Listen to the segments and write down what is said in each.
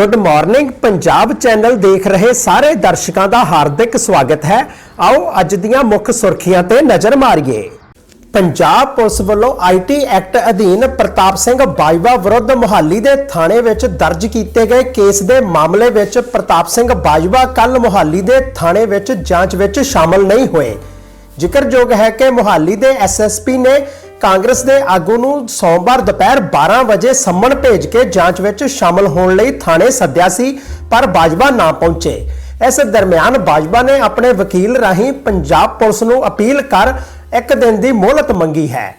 Good morning Punjab channel ਦੇਖ ਰਹੇ ਸਾਰੇ ਦਰਸ਼ਕਾਂ ਦਾ ਹਾਰਦਿਕ ਸਵਾਗਤ ਹੈ। ਆਓ ਅੱਜ ਦੀਆਂ ਮੁੱਖ ਸੁਰਖੀਆਂ ਤੇ ਨਜ਼ਰ ਮਾਰੀਏ। ਪੰਜਾਬ ਪੁਲਿਸ ਵੱਲੋਂ ਆਈਟੀ ਐਕਟ ਅਧੀਨ ਪ੍ਰਤਾਪ ਸਿੰਘ ਬਾਜਵਾ ਵਿਰੁੱਧ ਮੁਹਾਲੀ ਦੇ ਥਾਣੇ ਵਿੱਚ ਦਰਜ ਕੀਤੇ ਗਏ ਕੇਸ ਦੇ ਮਾਮਲੇ ਵਿੱਚ ਪ੍ਰਤਾਪ ਸਿੰਘ ਬਾਜਵਾ ਕੱਲ ਮੁਹਾਲੀ ਦੇ ਥਾਣੇ ਵਿੱਚ ਜਾਂਚ ਵਿੱਚ ਸ਼ਾਮਲ ਨਹੀਂ ਹੋਏ। ਜ਼ਿਕਰਯੋਗ ਹੈ ਕਿ ਮੁਹਾਲੀ ਦੇ ਐਸਐਸਪੀ ਨੇ ਕਾਂਗਰਸ ਦੇ ਆਗੂ ਨੂੰ ਸੋਮਵਾਰ ਦੁਪਹਿਰ 12 ਵਜੇ ਸੰਮਣ ਭੇਜ ਕੇ ਜਾਂਚ ਵਿੱਚ ਸ਼ਾਮਲ ਹੋਣ ਲਈ ਥਾਣੇ ਸੱਦਿਆ ਸੀ, ਪਰ ਬਾਜਵਾ ਨਾ ਪਹੁੰਚੇ। ਇਸ ਦਰਮਿਆਨ ਬਾਜਵਾ ਨੇ ਆਪਣੇ ਵਕੀਲ ਰਾਹੀਂ ਪੰਜਾਬ ਪੁਲਿਸ ਨੂੰ ਅਪੀਲ ਕਰ ਇੱਕ ਦਿਨ ਦੀ ਮੋਹਲਤ ਮੰਗੀ ਹੈ।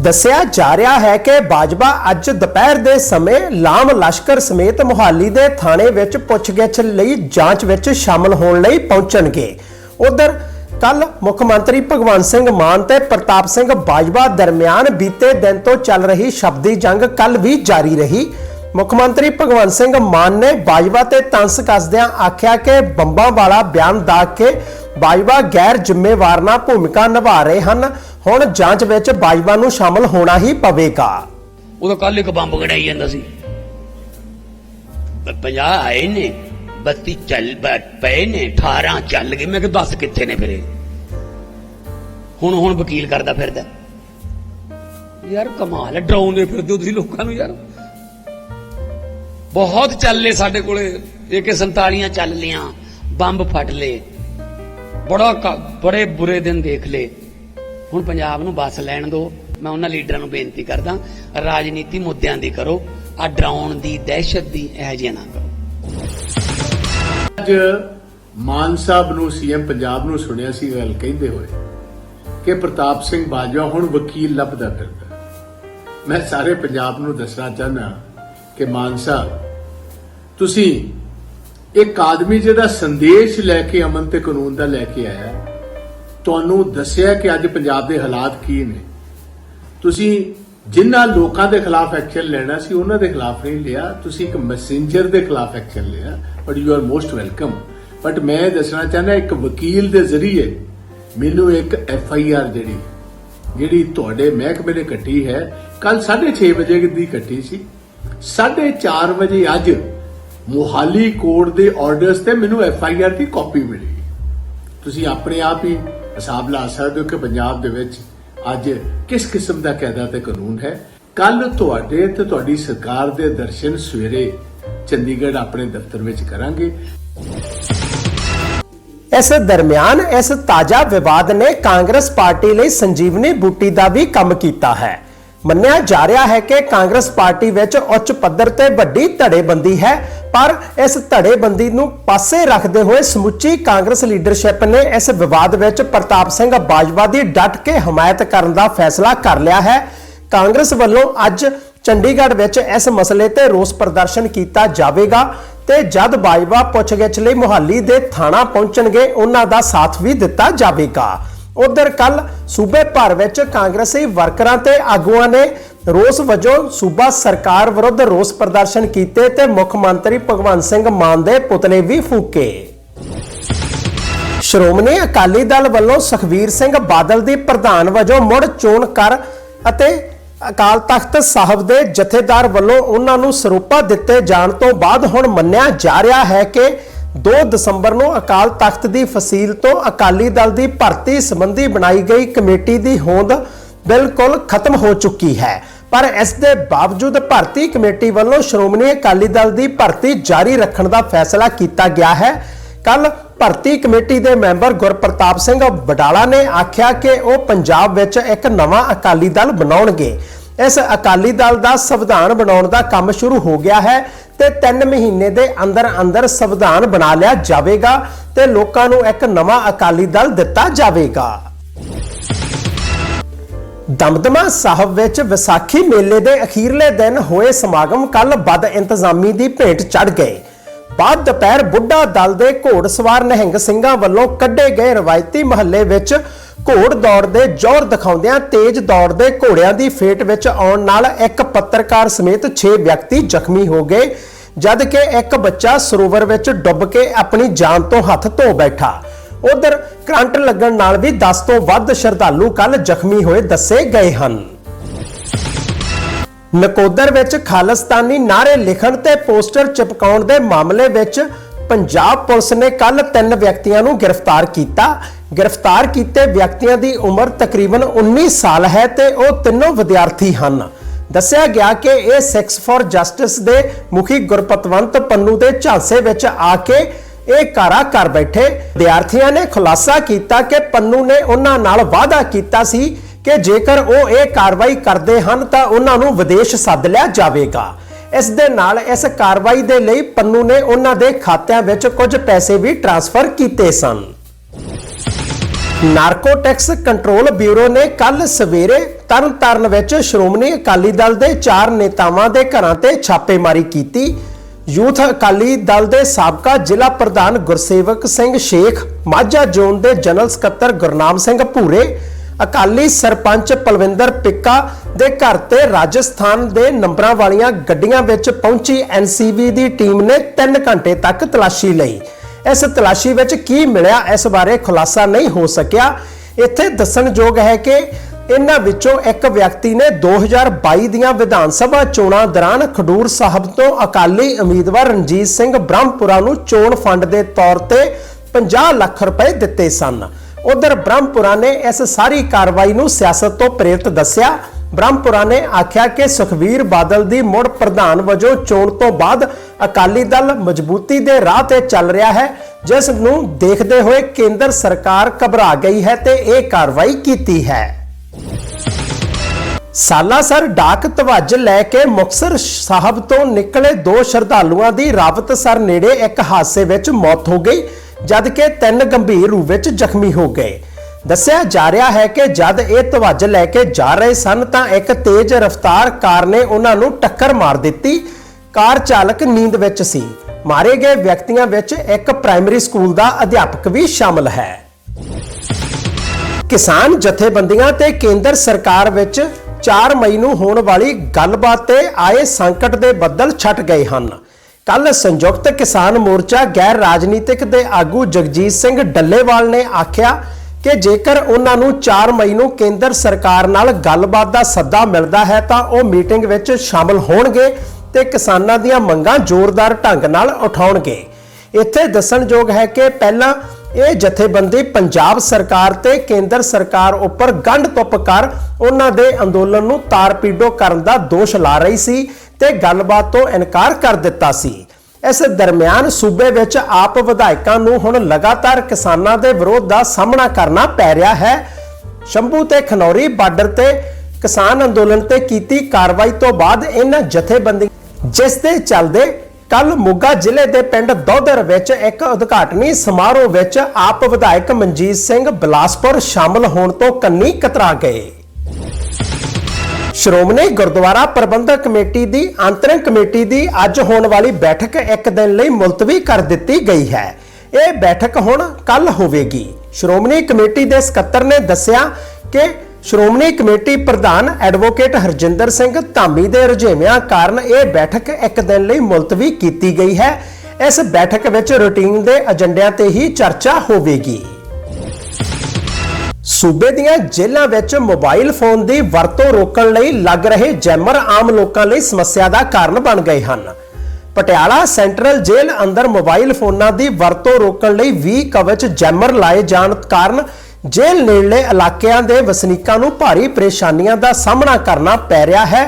ਦੱਸਿਆ ਜਾ ਰਿਹਾ ਹੈ ਕਿ ਬਾਜਵਾ ਅੱਜ ਦੁਪਹਿਰ ਦੇ ਸਮੇਂ ਲਾਮ ਲਸ਼ਕਰ ਸਮੇਤ ਮੁਹਾਲੀ ਦੇ ਥਾਣੇ ਵਿੱਚ ਪੁੱਛਗਿੱਛ ਲਈ ਜਾਂਚ ਵਿੱਚ ਸ਼ਾਮਲ ਹੋਣ ਲਈ ਪਹੁੰਚਣਗੇ। ਉਧਰ ਕੱਲ ਮੁੱਖ ਮੰਤਰੀ ਭਗਵੰਤ ਸਿੰਘ ਮਾਨ ਤੇ ਪ੍ਰਤਾਪ ਸਿੰਘ ਬਾਜਵਾ ਦਰਮਿਆਨ ਬੀਤੇ ਦਿਨ ਤੋਂ ਚੱਲ ਰਹੀ ਸ਼ਬਦੀ ਜੰਗ ਕੱਲ ਵੀ ਜਾਰੀ ਰਹੀ। ਮੁੱਖ ਮੰਤਰੀ ਭਗਵੰਤ ਸਿੰਘ ਮਾਨ ਨੇ ਬਾਜਵਾ ਤੇ ਤੰਸ ਕੱਸਦਿਆਂ ਆਖਿਆ ਕਿ ਬੰਬਾਂ ਵਾਲਾ ਬਿਆਨ ਦਾ ਕੇ ਬਾਜਵਾ ਗੈਰ ਜ਼ਿੰਮੇਵਾਰ ਨਾ ਭੂਮਿਕਾ ਨਿਭਾ ਰਹੇ ਹਨ। ਹੁਣ ਜਾਂਚ ਵਿੱਚ ਬਾਜਵਾ ਨੂੰ ਸ਼ਾਮਲ ਹੋਣਾ ਹੀ ਪਵੇਗਾ। ਉਦੋਂ ਕੱਲ ਇੱਕ ਬੰਬ ਗੜਾਈ ਜਾਂਦਾ ਸੀ। 50 ਆਏ ਨੇ 32 ਚੱਲ ਪਏ ਨੇ 18 ਚੱਲ ਗਏ। ਮੈਂ ਕਿ ਦੱਸ ਕਿੱਥੇ ਨੇ ਫਿਰੇ ਹੁਣ ਹੁਣ ਵਕੀਲ ਕਰਦਾ ਫਿਰਦਾ। ਯਾਰ ਕਮਾਲ ਹੈ, ਡਰਾਉਂਦੇ ਫਿਰਦੇ ਤੁਸੀਂ ਲੋਕਾਂ ਨੂੰ ਯਾਰ। ਬਹੁਤ ਚੱਲੇ ਸਾਡੇ ਕੋਲੇ। AK 47 ਚੱਲ ਲੀਆਂ ਬੰਬ ਫਟ ਲਏ। ਬੜਾ ਬੜੇ ਬੁਰੇ ਦਿਨ ਦੇਖ ਲਏ। ਹੁਣ ਪੰਜਾਬ ਨੂੰ ਬੱਸ ਲੈਣ ਦਿਓ ਮੈਂ ਉਹਨਾਂ ਲੀਡਰਾਂ ਨੂੰ ਬੇਨਤੀ ਕਰਦਾ, ਰਾਜਨੀਤੀ ਮੁੱਦਿਆਂ ਦੀ ਕਰੋ, ਆ ਡਰਾਉਣ ਦੀ ਦਹਿਸ਼ਤ ਦੀ ਇਹ ਜਿਹਾ ਨਾ ਕਰੋ। ਅੱਜ ਮਾਨ ਸਾਹਿਬ ਨੂੰ ਸੀਐਮ ਪੰਜਾਬ ਨੂੰ ਸੁਣਿਆ ਸੀ, ਗੱਲ ਕਹਿੰਦੇ ਹੋਏ ਕਿ ਪ੍ਰਤਾਪ ਸਿੰਘ ਬਾਜਵਾ ਹੁਣ ਵਕੀਲ ਲੱਭਦਾ ਫਿਰਦਾ। ਮੈਂ ਸਾਰੇ ਪੰਜਾਬ ਨੂੰ ਦੱਸਣਾ ਚਾਹਨਾ ਕਿ ਮਾਨ ਸਾਹਿਬ, ਤੁਸੀਂ ਇੱਕ ਆਦਮੀ ਜਿਹਦਾ ਸੰਦੇਸ਼ ਲੈ ਕੇ ਅਮਨ ਤੇ ਕਾਨੂੰਨ ਦਾ ਲੈ ਕੇ ਆਇਆ, ਤੁਹਾਨੂੰ ਦੱਸਿਆ ਕਿ ਅੱਜ ਪੰਜਾਬ ਦੇ ਹਾਲਾਤ ਕੀ ਨੇ? ਤੁਸੀਂ ਜਿਨ੍ਹਾਂ ਲੋਕਾਂ ਦੇ ਖਿਲਾਫ ਐਕਸ਼ਨ ਲੈਣਾ ਸੀ, ਉਹਨਾਂ ਦੇ ਖਿਲਾਫ ਨਹੀਂ ਲਿਆ। ਤੁਸੀਂ ਇੱਕ ਮੈਸੇਂਜਰ ਦੇ ਖਿਲਾਫ ਐਕਸ਼ਨ ਲਿਆ but you are most welcome but ਮੈਂ ਦੱਸਣਾ ਚਾਹੁੰਦਾ, ਇੱਕ ਵਕੀਲ ਦੇ ਜ਼ਰੀਏ ਮੈਨੂੰ ਇੱਕ ਐਫ ਆਈ ਆਰ ਜਿਹੜੀ ਜਿਹੜੀ ਤੁਹਾਡੇ ਮਹਿਕਮੇ ਨੇ ਕੱਟੀ ਹੈ ਕੱਲ 6:30 ਵਜੇ ਦੀ ਕੱਟੀ ਸੀ। 4:30 ਵਜੇ ਅੱਜ ਮੁਹਾਲੀ ਕੋਰਟ ਦੇ ਆਰਡਰਸ ਤੇ ਮੈਨੂੰ ਐਫ ਆਈ ਆਰ ਦੀ ਕਾਪੀ ਮਿਲੀ। ਤੁਸੀਂ ਆਪਣੇ ਆਪ ਹੀ ਹਿਸਾਬ ਲਾ ਸਕਦੇ ਹੋ ਕਿ ਪੰਜਾਬ ਦੇ ਵਿੱਚ ਅੱਜ ਕਿਸ ਕਿਸਮ ਦਾ ਕਾਇਦਾ ਤੇ ਕਾਨੂੰਨ ਹੈ? ਕੱਲ ਤੁਹਾਡੇ ਤੇ ਤੁਹਾਡੀ ਸਰਕਾਰ ਦੇ ਦਰਸ਼ਨ ਸਵੇਰੇ ਚੰਡੀਗੜ੍ਹ ਆਪਣੇ ਦਫ਼ਤਰ ਵਿੱਚ ਕਰਾਂਗੇ। ਇਸ ਦਰਮਿਆਨ ਇਸ ਤਾਜ਼ਾ ਵਿਵਾਦ ਨੇ ਕਾਂਗਰਸ ਪਾਰਟੀ ਲਈ ਸੰਜੀਵਨੀ ਬੂਟੀ ਦਾ ਵੀ ਕੰਮ ਕੀਤਾ ਹੈ। ਮੰਨਿਆ ਜਾ ਰਿਹਾ ਹੈ ਕਿ ਕਾਂਗਰਸ ਪਾਰਟੀ ਵਿੱਚ ਉੱਚ ਪੱਧਰ ਤੇ ਵੱਡੀ ਧੜੇਬੰਦੀ ਹੈ, ਪਰ ਇਸ ਧੜੇਬੰਦੀ ਨੂੰ ਪਾਸੇ ਰੱਖਦੇ ਹੋਏ ਸਮੁੱਚੀ ਕਾਂਗਰਸ ਲੀਡਰਸ਼ਿਪ ਨੇ ਇਸ ਵਿਵਾਦ ਵਿੱਚ ਪ੍ਰਤਾਪ ਸਿੰਘ ਬਾਜਵਾ ਦੀ ਡਟ ਕੇ ਹਮਾਇਤ ਕਰਨ ਦਾ ਫੈਸਲਾ ਕਰ ਲਿਆ ਹੈ। ਕਾਂਗਰਸ ਵੱਲੋਂ ਅੱਜ ਚੰਡੀਗੜ੍ਹ ਵਿੱਚ ਇਸ ਮਸਲੇ ਤੇ ਰੋਸ ਪ੍ਰਦਰਸ਼ਨ ਕੀਤਾ ਜਾਵੇਗਾ ਤੇ ਜਦ ਬਾਜਵਾ ਪੁੱਛਗਿੱਛ ਲਈ ਮੁਹਾਲੀ ਦੇ ਥਾਣਾ ਪਹੁੰਚਣਗੇ, ਉਹਨਾਂ ਦਾ ਸਾਥ ਵੀ ਦਿੱਤਾ ਜਾਵੇਗਾ। ਉਧਰ ਕੱਲ ਸੂਬੇ ਭਰ ਵਿੱਚ ਕਾਂਗਰਸੀ ਵਰਕਰਾਂ ਤੇ ਆਗੂਆਂ ਨੇ ਰੋਸ ਵਜੋਂ ਸੂਬਾ ਸਰਕਾਰ ਵਿਰੁੱਧ ਰੋਸ ਪ੍ਰਦਰਸ਼ਨ ਕੀਤੇ ਤੇ ਮੁੱਖ ਮੰਤਰੀ ਭਗਵੰਤ ਸਿੰਘ ਮਾਨ ਦੇ ਪੁਤਲੇ ਵੀ ਫੂਕੇ। ਸ਼੍ਰੋਮਣੀ ਅਕਾਲੀ ਦਲ ਵੱਲੋਂ ਸੁਖਵੀਰ ਸਿੰਘ ਬਾਦਲ ਦੀ ਪ੍ਰਧਾਨ ਵਜੋਂ ਮੁੜ ਚੋਣ ਕਰ ਅਤੇ ਅਕਾਲ ਤਖਤ ਸਾਹਿਬ ਦੇ ਜਥੇਦਾਰ ਵੱਲੋਂ ਉਹਨਾਂ ਨੂੰ ਸਰੂਪਾ ਦਿੱਤੇ ਜਾਣ ਤੋਂ ਬਾਅਦ ਹੁਣ ਮੰਨਿਆ ਜਾ ਰਿਹਾ ਹੈ ਕਿ 2 ਦਸੰਬਰ ਨੂੰ ਅਕਾਲ ਤਖਤ ਦੀ ਫਸੀਲ ਤੋਂ ਅਕਾਲੀ ਦਲ ਦੀ ਭਰਤੀ ਸੰਬੰਧੀ ਬਣਾਈ ਗਈ ਕਮੇਟੀ ਦੀ ਹੋਂਦ ਬਿਲਕੁਲ ਖਤਮ ਹੋ ਚੁੱਕੀ ਹੈ। ਪਰ ਇਸ ਦੇ ਬਾਵਜੂਦ ਭਰਤੀ ਕਮੇਟੀ ਵੱਲੋਂ ਸ਼੍ਰੋਮਣੀ ਅਕਾਲੀ ਦਲ ਦੀ ਭਰਤੀ ਜਾਰੀ ਰੱਖਣ ਦਾ ਫੈਸਲਾ ਕੀਤਾ ਗਿਆ ਹੈ। ਕੱਲ ਭਰਤੀ ਕਮੇਟੀ ਦੇ ਮੈਂਬਰ ਗੁਰਪ੍ਰਤਾਪ ਸਿੰਘ ਬਡਾਲਾ ਨੇ ਆਖਿਆ ਕਿ ਉਹ ਪੰਜਾਬ ਵਿੱਚ ਇੱਕ ਨਵਾਂ ਅਕਾਲੀ ਦਲ ਬਣਾਉਣਗੇ। ਇਸ ਅਕਾਲੀ ਦਲ ਦਾ ਸੰਵਿਧਾਨ ਬਣਾਉਣ ਦਾ ਕੰਮ ਸ਼ੁਰੂ ਹੋ ਗਿਆ ਹੈ ਤੇ 3 ਮਹੀਨੇ ਦੇ ਅੰਦਰ ਅੰਦਰ ਸੰਵਿਧਾਨ ਬਣਾ ਲਿਆ ਜਾਵੇਗਾ ਤੇ ਲੋਕਾਂ ਨੂੰ ਇੱਕ ਨਵਾਂ ਅਕਾਲੀ ਦਲ ਦਿੱਤਾ ਜਾਵੇਗਾ। ਦਮਦਮਾ ਸਾਹਿਬ ਵਿੱਚ ਵਿਸਾਖੀ ਮੇਲੇ ਦੇ ਅਖੀਰਲੇ ਦਿਨ ਹੋਏ ਸਮਾਗਮ ਕੱਲ ਬਦ ਇੰਤਜ਼ਾਮੀ ਦੀ ਭੇਟ ਚੜ ਗਏ। ਬਾਅਦ ਦੁਪਹਿਰ ਬੁੱਢਾ ਦਲ ਦੇ ਘੋੜਸਵਾਰ ਨਹਿੰਗ ਸਿੰਘਾਂ ਵੱਲੋਂ ਕੱਢੇ ਗਏ ਰਵਾਇਤੀ ਮਹੱਲੇ ਵਿੱਚ ਘੋੜ ਦੌੜ ਦੇ ਜ਼ੋਰ ਦਿਖਾਉਂਦਿਆਂ ਤੇਜ਼ ਦੌੜਦੇ ਘੋੜਿਆਂ ਦੀ ਫੇਟ ਵਿੱਚ ਆਉਣ ਨਾਲ ਇੱਕ ਪੱਤਰਕਾਰ ਸਮੇਤ 6 ਵਿਅਕਤੀ ਜ਼ਖਮੀ ਹੋ ਗਏ ਜਦ ਕਿ ਇੱਕ ਬੱਚਾ ਸਰੋਵਰ ਵਿੱਚ ਡੁੱਬ ਕੇ ਆਪਣੀ ਜਾਨ ਤੋਂ ਹੱਥ ਧੋ ਬੈਠਾ। ਉਧਰ ਕਰੰਟ ਲੱਗਣ ਨਾਲ ਵੀ 10 ਤੋਂ ਵੱਧ ਸ਼ਰਧਾਲੂ ਕੱਲ ਜ਼ਖਮੀ ਹੋਏ ਦੱਸੇ ਗਏ ਹਨ। ਨਕੋਦਰ ਵਿੱਚ ਖਾਲਿਸਤਾਨੀ ਨਾਰੇ ਲਿਖਣ ਤੇ ਪੋਸਟਰ ਚਿਪਕਾਉਣ ਦੇ ਮਾਮਲੇ ਵਿੱਚ ਪੰਜਾਬ ਪੁਲਿਸ ਨੇ ਕੱਲ ਤਿੰਨ ਵਿਅਕਤੀਆਂ ਨੂੰ ਗ੍ਰਿਫਤਾਰ ਕੀਤਾ। ਗ੍ਰਿਫਤਾਰ ਕੀਤੇ ਵਿਅਕਤੀਆਂ ਦੀ ਉਮਰ ਤਕਰੀਬਨ 19 ਸਾਲ ਹੈ ਤੇ ਉਹ ਤਿੰਨੋਂ ਵਿਦਿਆਰਥੀ ਹਨ। ਦੱਸਿਆ ਗਿਆ ਕਿ ਇਹ ਸੈਕਸ ਫॉर ਜਸਟਿਸ ਦੇ ਮੁਖੀ ਗੁਰਪਤਵੰਤ ਪੰਨੂ ਦੇ ਝਾਂਸੇ ਵਿੱਚ ਆ ਕੇ ਇਹ ਕਾਰਾ ਕਰ ਬੈਠੇ। ਵਿਦਿਆਰਥੀਆਂ ਨੇ ਖੁਲਾਸਾ ਕੀਤਾ ਕਿ ਪੰਨੂ ਨੇ ਉਹਨਾਂ ਨਾਲ ਵਾਅਦਾ ਕੀਤਾ ਸੀ ਕਿ ਜੇਕਰ ਉਹ ਇਹ ਕਾਰਵਾਈ ਕਰਦੇ ਹਨ ਤਾਂ ਉਹਨਾਂ ਨੂੰ ਵਿਦੇਸ਼ ਸੱਦ ਲਿਆ ਜਾਵੇਗਾ। ਇਸ ਦੇ ਨਾਲ ਇਸ ਕਾਰਵਾਈ ਦੇ ਲਈ ਪੰਨੂ ਨੇ ਉਹਨਾਂ ਦੇ ਖਾਤਿਆਂ ਵਿੱਚ ਕੁਝ ਪੈਸੇ ਵੀ ਟ੍ਰਾਂਸਫਰ ਕੀਤੇ ਸਨ। ਨਾਰਕੋਟਿਕਸ ਕੰਟਰੋਲ ਬਿਊਰੋ ਨੇ ਕੱਲ ਸਵੇਰੇ ਤਰਨਤਾਰਨ ਵਿੱਚ ਸ਼੍ਰੋਮਣੀ ਅਕਾਲੀ ਦਲ ਦੇ ਚਾਰ ਨੇਤਾਵਾਂ ਦੇ ਘਰਾਂ ਤੇ ਛਾਪੇਮਾਰੀ ਕੀਤੀ। ਯੂਥ ਅਕਾਲੀ ਦਲ ਦੇ ਸਾਬਕਾ ਜ਼ਿਲ੍ਹਾ ਪ੍ਰਧਾਨ ਗੁਰਸੇਵਕ ਸਿੰਘ ਸ਼ੇਖ, ਮਾਝਾ ਜ਼ੋਨ ਦੇ ਜਨਰਲ ਸਕੱਤਰ ਗੁਰਨਾਮ ਸਿੰਘ ਭੂਰੇ, ਅਕਾਲੀ ਸਰਪੰਚ ਪਲਵਿੰਦਰ ਪਿੱਕਾ ਦੇ ਘਰ ਤੇ ਰਾਜਸਥਾਨ ਦੇ ਨੰਬਰਾਂ ਵਾਲੀਆਂ ਗੱਡੀਆਂ ਵਿੱਚ ਪਹੁੰਚੀ ਐਨਸੀਬੀ ਦੀ ਟੀਮ ਨੇ 3 ਘੰਟੇ ਤੱਕ ਤਲਾਸ਼ੀ ਲਈ। ਇਸ ਤਲਾਸ਼ੀ ਵਿੱਚ ਕੀ ਮਿਲਿਆ? ਇਸ ਬਾਰੇ ਖੁਲਾਸਾ ਨਹੀਂ ਹੋ ਸਕਿਆ। ਇੱਥੇ ਦੱਸਣਯੋਗ ਹੈ ਕਿ ਇਹਨਾਂ ਵਿੱਚੋਂ ਇੱਕ ਵਿਅਕਤੀ ਨੇ 2022 ਦੀਆਂ ਵਿਧਾਨ ਸਭਾ ਚੋਣਾਂ ਦੌਰਾਨ ਖਡੂਰ ਸਾਹਿਬ ਤੋਂ ਅਕਾਲੀ ਉਮੀਦਵਾਰ ਰਣਜੀਤ ਸਿੰਘ ਬ੍ਰਹਮਪੁਰਾ ਨੂੰ ਚੋਣ ਫੰਡ ਦੇ ਤੌਰ ਤੇ 50 ਲੱਖ ਰੁਪਏ ਦਿੱਤੇ ਸਨ। ਉਧਰ ਬ੍ਰਹਮਪੁਰਾ ਨੇ ਇਸ ਸਾਰੀ ਕਾਰਵਾਈ ਨੂੰ ਸਿਆਸਤ ਤੋਂ ਪ੍ਰੇਰਿਤ ਦੱਸਿਆ। ਬ੍ਰਹਮਪੁਰਾ ਨੇ ਆਖਿਆ ਕਿ ਸੁਖਵੀਰ ਬਾਦਲ ਦੀ ਮੁੜ ਪ੍ਰਧਾਨ ਵਜੋਂ ਚੋਣ ਤੋਂ ਬਾਅਦ ਅਕਾਲੀ ਦਲ ਮਜ਼ਬੂਤੀ ਦੇ ਰਾਹ ਤੇ ਚੱਲ ਰਿਹਾ ਹੈ, ਜਿਸ ਨੂੰ ਦੇਖਦੇ ਹੋਏ ਕੇਂਦਰ ਸਰਕਾਰ ਘਬਰਾ ਗਈ ਹੈ ਤੇ ਇਹ ਕਾਰਵਾਈ ਕੀਤੀ ਹੈ। ਸਾਲਾਸਰ ਡਾਕ ਤਵੱਜ ਲੈ ਕੇ ਮੁਕਤਸਰ ਸਾਹਿਬ ਤੋਂ ਨਿਕਲੇ ਦੋ ਸ਼ਰਧਾਲੂਆਂ ਦੀ ਰਾਵਤਸਰ ਨੇੜੇ ਇੱਕ ਹਾਦਸੇ ਵਿੱਚ ਮੌਤ ਹੋ ਗਈ, ਜਦਕਿ ਤਿੰਨ ਗੰਭੀਰ ਰੂਪ ਵਿੱਚ ਜ਼ਖਮੀ ਹੋ ਗਏ। ਦੱਸਿਆ ਜਾ ਰਿਹਾ ਹੈ ਕਿ ਜਦ ਇਹ ਤਵੱਜ ਲੈ ਕੇ ਜਾ ਰਹੇ ਸਨ ਤਾਂ ਇੱਕ ਤੇਜ਼ ਰਫ਼ਤਾਰ ਕਾਰ ਨੇ ਉਹਨਾਂ ਨੂੰ ਟੱਕਰ ਮਾਰ ਦਿੱਤੀ। ਕਾਰ ਚਾਲਕ ਨੀਂਦ ਵਿੱਚ ਸੀ। ਮਾਰੇ ਗਏ ਵਿਅਕਤੀਆਂ ਵਿੱਚ ਇੱਕ ਪ੍ਰਾਇਮਰੀ ਸਕੂਲ ਦਾ ਅਧਿਆਪਕ ਵੀ ਸ਼ਾਮਲ ਹੈ। ਕਿਸਾਨ ਜਥੇਬੰਦੀਆਂ ਤੇ ਕੇਂਦਰ ਸਰਕਾਰ ਵਿੱਚ 4 ਮਈ ਨੂੰ ਹੋਣ ਵਾਲੀ ਗੱਲਬਾਤ ਤੇ ਆਏ ਸੰਕਟ ਦੇ ਬੱਦਲ ਛਟ ਗਏ ਹਨ। ਕੱਲ ਸੰਯੁਕਤ ਕਿਸਾਨ ਮੋਰਚਾ ਗੈਰ ਰਾਜਨੀਤਿਕ ਦੇ ਆਗੂ ਜਗਜੀਤ ਸਿੰਘ ਡੱਲੇਵਾਲ ਨੇ ਆਖਿਆ ਕਿ ਜੇਕਰ ਉਹਨਾਂ ਨੂੰ 4 ਮਈ ਨੂੰ ਕੇਂਦਰ ਸਰਕਾਰ ਨਾਲ ਗੱਲਬਾਤ ਦਾ ਸੱਦਾ ਮਿਲਦਾ ਹੈ, ਤਾਂ ਉਹ ਮੀਟਿੰਗ ਵਿੱਚ ਸ਼ਾਮਲ ਹੋਣਗੇ ਤੇ ਕਿਸਾਨਾਂ ਦੀਆਂ ਮੰਗਾਂ ਜ਼ੋਰਦਾਰ ਢੰਗ ਨਾਲ ਉਠਾਉਣਗੇ। ਇੱਥੇ ਦੱਸਣਯੋਗ ਹੈ ਕਿ ਪਹਿਲਾਂ ਇਹ ਜਥੇਬੰਦੀ ਪੰਜਾਬ ਸਰਕਾਰ ਤੇ ਕੇਂਦਰ ਸਰਕਾਰ ਉੱਪਰ ਗੰਢ ਤੁੱਪ ਕਰ ਉਹਨਾਂ ਦੇ ਅੰਦੋਲਨ ਨੂੰ ਤਾਰਪੀਡੋ ਕਰਨ ਦਾ ਦੋਸ਼ ਲਾ ਰਹੀ ਸੀ ਤੇ ਗੱਲਬਾਤ ਤੋਂ ਇਨਕਾਰ ਕਰ ਦਿੱਤਾ ਸੀ। ਇਸ ਦਰਮਿਆਨ ਸੂਬੇ ਵਿੱਚ ਆਪ ਵਿਧਾਇਕਾਂ ਨੂੰ ਹੁਣ ਲਗਾਤਾਰ ਕਿਸਾਨਾਂ ਦੇ ਵਿਰੋਧ ਦਾ ਸਾਹਮਣਾ ਕਰਨਾ ਪੈ ਰਿਹਾ ਹੈ। ਸ਼ੰਭੂ ਤੇ ਖਨੌਰੀ ਬਾਰਡਰ ਤੇ ਕਿਸਾਨ ਅੰਦੋਲਨ ਤੇ ਕੀਤੀ ਕਾਰਵਾਈ ਤੋਂ ਬਾਅਦ ਇਹਨਾਂ ਜਥੇਬੰਦੀ ਜਿਸ ਦੇ ਚੱਲਦੇ ਕੱਲ ਮੋਗਾ ਜ਼ਿਲ੍ਹੇ ਦੇ ਪਿੰਡ ਦੋਦਰ ਵਿੱਚ ਇੱਕ ਉਦਘਾਟਨੀ ਸਮਾਰੋਹ ਵਿੱਚ ਆਪ ਵਿਧਾਇਕ ਮਨਜੀਤ ਸਿੰਘ ਬਲਾਸਪੁਰ ਸ਼ਾਮਲ ਹੋਣ ਤੋਂ ਕੰਨੀ ਕਤਰਾ ਗਏ। ਸ਼੍ਰੋਮਣੀ ਗੁਰਦੁਆਰਾ ਪ੍ਰਬੰਧਕ ਕਮੇਟੀ ਦੀ ਅੰਤਰਿਮ ਕਮੇਟੀ ਦੀ ਅੱਜ ਹੋਣ ਵਾਲੀ ਬੈਠਕ ਇੱਕ ਦਿਨ ਲਈ ਮੁਲਤਵੀ ਕਰ ਦਿੱਤੀ ਗਈ ਹੈ। ਇਹ ਬੈਠਕ ਹੁਣ ਕੱਲ ਹੋਵੇਗੀ। ਸ਼੍ਰੋਮਣੀ ਕਮੇਟੀ ਦੇ ਸਕੱਤਰ ਨੇ ਦੱਸਿਆ ਕਿ ਸ਼੍ਰੋਮਣੀ ਕਮੇਟੀ ਪ੍ਰਧਾਨ ਐਡਵੋਕੇਟ ਹਰਜਿੰਦਰ ਸਿੰਘ ਧਾਮੀ ਦੇ ਰੁਝੇਵਿਆਂ ਕਾਰਨ ਇਹ ਬੈਠਕ ਇੱਕ ਦਿਨ ਲਈ ਮੁਲਤਵੀ ਕੀਤੀ ਗਈ ਹੈ। ਇਸ ਬੈਠਕ ਵਿੱਚ ਰੂਟੀਨ ਦੇ ਏਜੰਡਿਆਂ ਤੇ ਹੀ ਚਰਚਾ ਹੋਵੇਗੀ। ਸੂਬੇ ਦੀਆਂ ਜੇਲ੍ਹਾਂ ਵਿੱਚ ਮੋਬਾਈਲ ਫੋਨ ਦੀ ਵਰਤੋਂ ਰੋਕਣ ਲਈ ਲੱਗ ਰਹੇ ਜੈਮਰ ਆਮ ਲੋਕਾਂ ਲਈ ਸਮੱਸਿਆ ਦਾ ਕਾਰਨ ਬਣ ਗਏ ਹਨ। ਪਟਿਆਲਾ ਸੈਂਟਰਲ ਜੇਲ੍ਹ ਅੰਦਰ ਮੋਬਾਈਲ ਫੋਨਾਂ ਦੀ ਵਰਤੋਂ ਰੋਕਣ ਲਈ 20 ਕਵਚ ਜੈਮਰ ਲਾਏ ਜਾਣ ਕਾਰਨ ਜੇਲ੍ਹ ਨੇੜਲੇ ਇਲਾਕਿਆਂ ਦੇ ਵਸਨੀਕਾਂ ਨੂੰ ਭਾਰੀ ਪਰੇਸ਼ਾਨੀਆਂ ਦਾ ਸਾਹਮਣਾ ਕਰਨਾ ਪੈ ਰਿਹਾ ਹੈ,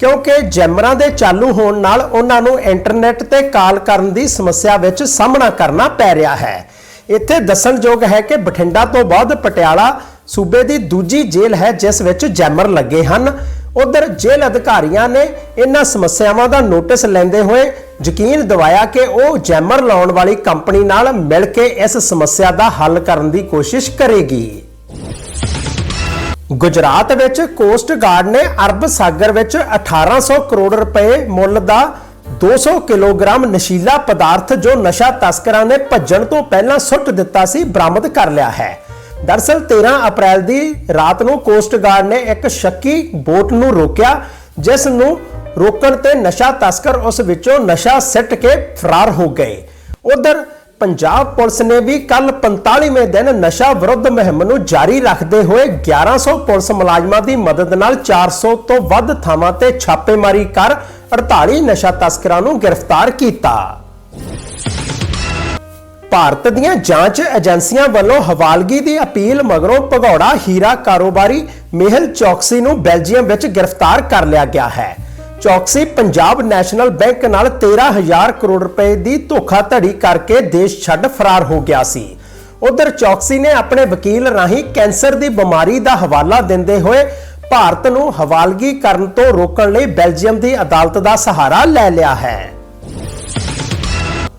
ਕਿਉਂਕਿ ਜੈਮਰਾਂ ਦੇ ਚਾਲੂ ਹੋਣ ਨਾਲ ਉਹਨਾਂ ਨੂੰ ਇੰਟਰਨੈਟ ਤੇ ਕਾਲ ਕਰਨ ਦੀ ਸਮੱਸਿਆ ਵਿੱਚ ਸਾਹਮਣਾ ਕਰਨਾ ਪੈ ਰਿਹਾ ਹੈ। ਇੱਥੇ ਦੱਸਣਯੋਗ ਹੈ ਕਿ ਬਠਿੰਡਾ ਤੋਂ ਬਾਅਦ ਪਟਿਆਲਾ ਸੂਬੇ ਦੀ ਦੂਜੀ ਜੇਲ੍ਹ ਹੈ, ਜਿਸ ਵਿੱਚ ਜੈਮਰ ਲੱਗੇ ਹਨ। ਉਧਰ ਜੇਲ੍ਹ ਅਧਿਕਾਰੀਆਂ ਨੇ ਇਹਨਾਂ ਸਮੱਸਿਆਵਾਂ ਦਾ ਨੋਟਿਸ ਲੈਂਦੇ ਹੋਏ ਯਕੀਨ ਦਿਵਾਇਆ ਕਿ ਉਹ ਜੈਮਰ ਲਾਉਣ ਵਾਲੀ ਕੰਪਨੀ ਨਾਲ ਮਿਲ ਕੇ ਇਸ ਸਮੱਸਿਆ ਦਾ ਹੱਲ ਕਰਨ ਦੀ ਕੋਸ਼ਿਸ਼ ਕਰੇਗੀ। ਗੁਜਰਾਤ ਵਿੱਚ ਕੋਸਟ ਗਾਰਡ ਨੇ ਅਰਬ ਸਾਗਰ ਵਿੱਚ 1800 ਕਰੋੜ ਰੁਪਏ ਮੁੱਲ ਦਾ 200 ਕਿਲੋਗ੍ਰਾਮ ਨਸ਼ੀਲਾ ਪਦਾਰਥ ਜੋ ਨਸ਼ਾ ਤਸਕਰਾਂ ਨੇ ਭੱਜਣ ਤੋਂ ਪਹਿਲਾਂ ਸੁੱਟ ਦਿੱਤਾ ਸੀ, ਬਰਾਮਦ ਕਰ ਲਿਆ ਹੈ। ਦਰਸਲ 13 ਅਪ੍ਰੈਲ ਦੀ ਰਾਤ ਨੂੰ ਕੋਸਟ ਗਾਰਡ ਨੇ ਇੱਕ ਸ਼ੱਕੀ ਬੋਟ ਨੂੰ ਰੋਕਿਆ, ਜਿਸ ਨੂੰ ਰੋਕਣ ਤੇ ਨਸ਼ਾ ਤਸਕਰ ਉਸ ਵਿੱਚੋਂ ਨਸ਼ਾ ਸਿੱਟ ਕੇ ਫਰਾਰ ਹੋ ਗਏ। ਉਧਰ ਪੰਜਾਬ ਪੁਲਿਸ ਨੇ ਵੀ ਕੱਲ 45ਵੇਂ ਦਿਨ ਨਸ਼ਾ ਵਿਰੁੱਧ ਮੁਹਿੰਮ ਨੂੰ ਜਾਰੀ ਰੱਖਦੇ ਹੋਏ 1100 ਪੁਲਿਸ ਮੁਲਾਜ਼ਮਾਂ ਦੀ ਮਦਦ ਨਾਲ 400 ਤੋਂ ਵੱਧ ਥਾਵਾਂ ਤੇ ਛਾਪੇਮਾਰੀ ਕਰ 48 ਨਸ਼ਾ ਤਸਕਰਾਂ ਨੂੰ ਗ੍ਰਿਫਤਾਰ ਕੀਤਾ। ਭਾਰਤ ਦੀਆਂ ਜਾਂਚ ਏਜੰਸੀਆਂ ਵੱਲੋਂ ਹਵਾਲਗੀ ਦੀ ਅਪੀਲ ਮਗਰੋਂ ਭਗੌੜਾ ਹੀਰਾ ਕਾਰੋਬਾਰੀ ਮੇਹਲ ਚੌਕਸੀ ਨੂੰ ਬੈਲਜੀਅਮ ਵਿੱਚ ਗ੍ਰਿਫਤਾਰ ਕਰ ਲਿਆ ਗਿਆ ਹੈ। ਚੌਕਸੀ ਪੰਜਾਬ ਨੈਸ਼ਨਲ ਬੈਂਕ ਨਾਲ 13000 ਕਰੋੜ ਰੁਪਏ ਦੀ ਧੋਖਾਧੜੀ ਕਰਕੇ ਦੇਸ਼ ਛੱਡ ਫਰਾਰ ਹੋ ਗਿਆ ਸੀ। ਉਧਰ ਚੌਕਸੀ ਨੇ ਆਪਣੇ ਵਕੀਲ ਰਾਹੀਂ ਕੈਂਸਰ ਦੀ ਬਿਮਾਰੀ ਦਾ ਹਵਾਲਾ ਦਿੰਦੇ ਹੋਏ ਭਾਰਤ ਨੂੰ ਹਵਾਲਗੀ ਕਰਨ ਤੋਂ ਰੋਕਣ ਲਈ ਬੈਲਜੀਅਮ ਦੀ ਅਦਾਲਤ ਦਾ ਸਹਾਰਾ ਲੈ ਲਿਆ ਹੈ।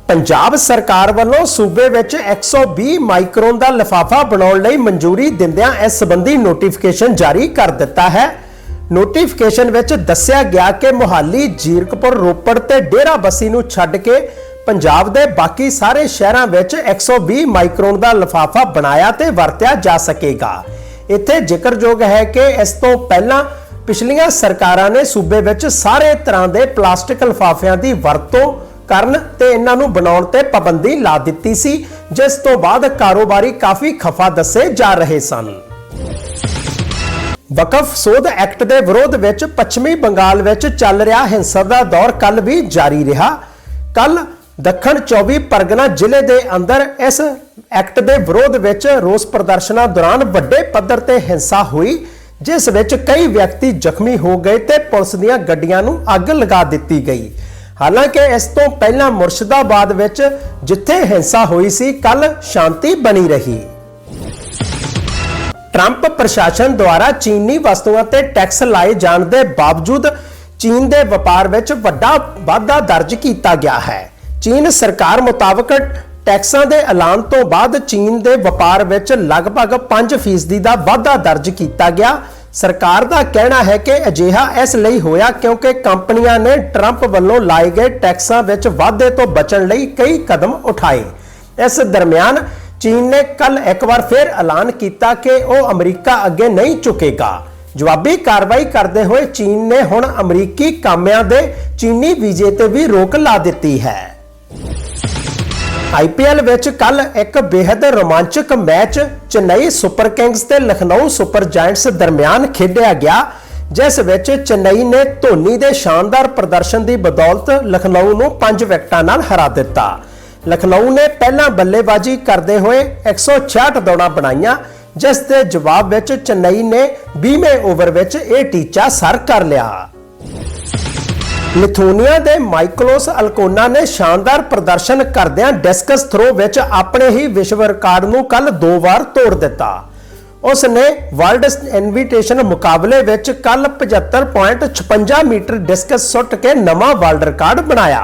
ਪੰਜਾਬ ਸਰਕਾਰ ਵੱਲੋਂ ਸੂਬੇ ਵਿੱਚ 120 ਮਾਈਕਰੋਨ ਦਾ ਲਿਫਾਫਾ ਬਣਾਉਣ ਲਈ ਮਨਜ਼ੂਰੀ ਦਿੰਦਿਆਂ ਇਸ ਸੰਬੰਧੀ ਨੋਟੀਫਿਕੇਸ਼ਨ ਜਾਰੀ ਕਰ ਦਿੱਤਾ ਹੈ। ਨੋਟੀਫਿਕੇਸ਼ਨ ਵਿੱਚ ਦੱਸਿਆ ਗਿਆ ਕਿ ਮੁਹਾਲੀ, ਜੀਰਕਪੁਰ, ਰੋਪੜ ਤੇ ਡੇਰਾ ਬੱਸੀ ਨੂੰ ਛੱਡ ਕੇ ਪੰਜਾਬ ਦੇ ਬਾਕੀ ਸਾਰੇ ਸ਼ਹਿਰਾਂ ਵਿੱਚ 120 ਮਾਈਕਰੋਨ ਦਾ ਲਿਫਾਫਾ ਬਣਾਇਆ ਤੇ ਵਰਤਿਆ ਜਾ ਸਕੇਗਾ। ਇੱਥੇ ਜ਼ਿਕਰਯੋਗ ਹੈ ਕਿ ਇਸ ਤੋਂ ਪਹਿਲਾਂ ਪਿਛਲੀਆਂ ਸਰਕਾਰਾਂ ਨੇ ਸੂਬੇ ਵਿੱਚ ਸਾਰੇ ਤਰ੍ਹਾਂ ਦੇ ਪਲਾਸਟਿਕ ਲਿਫਾਫਿਆਂ ਦੀ ਵਰਤੋਂ ਕਰਨ ਤੇ ਇਹਨਾਂ ਨੂੰ ਬਣਾਉਣ ਤੇ ਪਾਬੰਦੀ ਲਾ ਦਿੱਤੀ ਸੀ, ਜਿਸ ਤੋਂ ਬਾਅਦ ਕਾਰੋਬਾਰੀ ਕਾਫੀ ਖਫਾ ਦੱਸੇ ਜਾ ਰਹੇ ਸਨ। ਵਕਫ ਸੋਧ ਐਕਟ ਦੇ ਵਿਰੋਧ ਵਿੱਚ ਪੱਛਮੀ ਬੰਗਾਲ ਵਿੱਚ ਚੱਲ ਰਿਹਾ ਹਿੰਸਾ ਦਾ ਦੌਰ ਕੱਲ ਵੀ ਜਾਰੀ ਰਿਹਾ। ਕੱਲ ਦੱਖਣ 24 ਪਰਗਨਾ ਜ਼ਿਲ੍ਹੇ ਦੇ ਅੰਦਰ ਇਸ ਐਕਟ ਦੇ ਵਿਰੋਧ ਵਿੱਚ ਰੋਸ ਪ੍ਰਦਰਸ਼ਨਾਂ ਦੌਰਾਨ ਵੱਡੇ ਪੱਧਰ ਤੇ ਹਿੰਸਾ ਹੋਈ, ਜਿਸ ਵਿੱਚ ਕਈ ਵਿਅਕਤੀ ਜ਼ਖਮੀ ਹੋ ਗਏ ਤੇ ਪੁਲਿਸ ਦੀਆਂ ਗੱਡੀਆਂ ਨੂੰ ਅੱਗ ਲਗਾ ਦਿੱਤੀ ਗਈ। ਹਾਲਾਂਕਿ ਇਸ ਤੋਂ ਪਹਿਲਾਂ ਮੁਰਸ਼ਿਦਾਬਾਦ ਵਿੱਚ ਜਿੱਥੇ ਹਿੰਸਾ ਹੋਈ ਸੀ ਕੱਲ ਸ਼ਾਂਤੀ ਬਣੀ ਰਹੀ। ਟਰੰਪ ਪ੍ਰਸ਼ਾਸਨ ਦੁਆਰਾ ਚੀਨੀ ਵਸਤੂਆਂ ਤੇ ਟੈਕਸ ਲਾਏ ਜਾਣ ਦੇ ਬਾਵਜੂਦ ਚੀਨ ਦੇ ਵਪਾਰ ਵਿੱਚ ਵੱਡਾ ਵਾਧਾ ਦਰਜ ਕੀਤਾ ਗਿਆ ਹੈ। ਚੀਨ ਸਰਕਾਰ ਮੁਤਾਬਕ ਟੈਕਸਾਂ ਦੇ ਐਲਾਨ ਤੋਂ ਬਾਅਦ ਚੀਨ ਦੇ ਵਪਾਰ ਵਿੱਚ ਲਗਭਗ 5% ਦਾ ਵਾਧਾ ਦਰਜ ਕੀਤਾ ਗਿਆ। ਸਰਕਾਰ ਦਾ ਕਹਿਣਾ ਹੈ ਕਿ ਅਜਿਹਾ ਇਸ ਲਈ ਹੋਇਆ ਕਿਉਂਕਿ ਕੰਪਨੀਆਂ ਨੇ ਟਰੰਪ ਵੱਲੋਂ ਲਾਏ ਗਏ ਟੈਕਸਾਂ ਵਿੱਚ ਵਾਧੇ ਤੋਂ ਬਚਣ ਲਈ ਕਈ ਕਦਮ ਉਠਾਏ। ਇਸ ਦਰਮਿਆਨ ਚੀਨ ਨੇ ਕੱਲ ਇੱਕ ਵਾਰ ਫਿਰ ਐਲਾਨ ਕੀਤਾ ਕਿ ਉਹ ਅਮਰੀਕਾ ਅੱਗੇ ਨਹੀਂ ਝੁਕੇਗਾ। ਜਵਾਬੀ ਕਾਰਵਾਈ ਕਰਦੇ ਹੋਏ ਚੀਨ ਨੇ ਹੁਣ ਅਮਰੀਕੀ ਕਾਮਿਆਂ ਦੇ ਚੀਨੀ ਵੀਜ਼ੇ ਤੇ ਵੀ ਰੋਕ ਲਾ ਦਿੱਤੀ ਹੈ। ਆਈਪੀਐਲ ਵਿੱਚ ਕੱਲ ਇੱਕ ਬੇहद ਰੋਮਾਂਚਕ ਮੈਚ ਚੇਨਈ ਸੁਪਰ ਕਿੰਗਸ ਤੇ ਲਖਨਊ ਸੁਪਰ ਜਾਇੰਟਸ ਦਰਮਿਆਨ ਖੇਡਿਆ ਗਿਆ, ਜਿਸ ਵਿੱਚ ਚੇਨਈ ਨੇ ਧੋਨੀ ਦੇ ਸ਼ਾਨਦਾਰ ਪ੍ਰਦਰਸ਼ਨ ਦੀ ਬਦੌਲਤ ਲਖਨਊ ਨੂੰ 5 ਵਿਕਟਾਂ ਨਾਲ ਹਰਾ ਦਿੱਤਾ। ਲਖਨਊ ਨੇ ਪਹਿਲਾਂ ਬੱਲੇਬਾਜ਼ੀ ਕਰਦੇ ਹੋਏ 166 ਦੌੜਾਂ ਬਣਾਈਆਂ, ਜਿਸ ਦੇ ਜਵਾਬ ਵਿੱਚ ਚੇਨਈ ਨੇ 20ਵੇਂ ਓਵਰ ਵਿੱਚ ਇਹ ਟੀਚਾ ਸਰ ਕਰ ਲਿਆ। ਲਿਥੂਨੀਆ ਦੇ ਮਾਈਕਲੋਸ ਅਲਕੋਨਾ ਨੇ ਸ਼ਾਨਦਾਰ ਪ੍ਰਦਰਸ਼ਨ ਕਰਦਿਆਂ ਡਿਸਕਸ ਥਰੋ ਵਿੱਚ ਆਪਣੇ ਹੀ ਵਿਸ਼ਵ ਰਿਕਾਰਡ ਨੂੰ ਕੱਲ ਦੋ ਵਾਰ ਤੋੜ ਦਿੱਤਾ। ਉਸ ਨੇ ਵਰਲਡ ਇਨਵੀਟੇਸ਼ਨ ਮੁਕਾਬਲੇ ਵਿੱਚ ਕੱਲ 75.56 ਮੀਟਰ ਡਿਸਕਸ ਸੁੱਟ ਕੇ ਨਵਾਂ ਵਰਲਡ ਰਿਕਾਰਡ ਬਣਾਇਆ।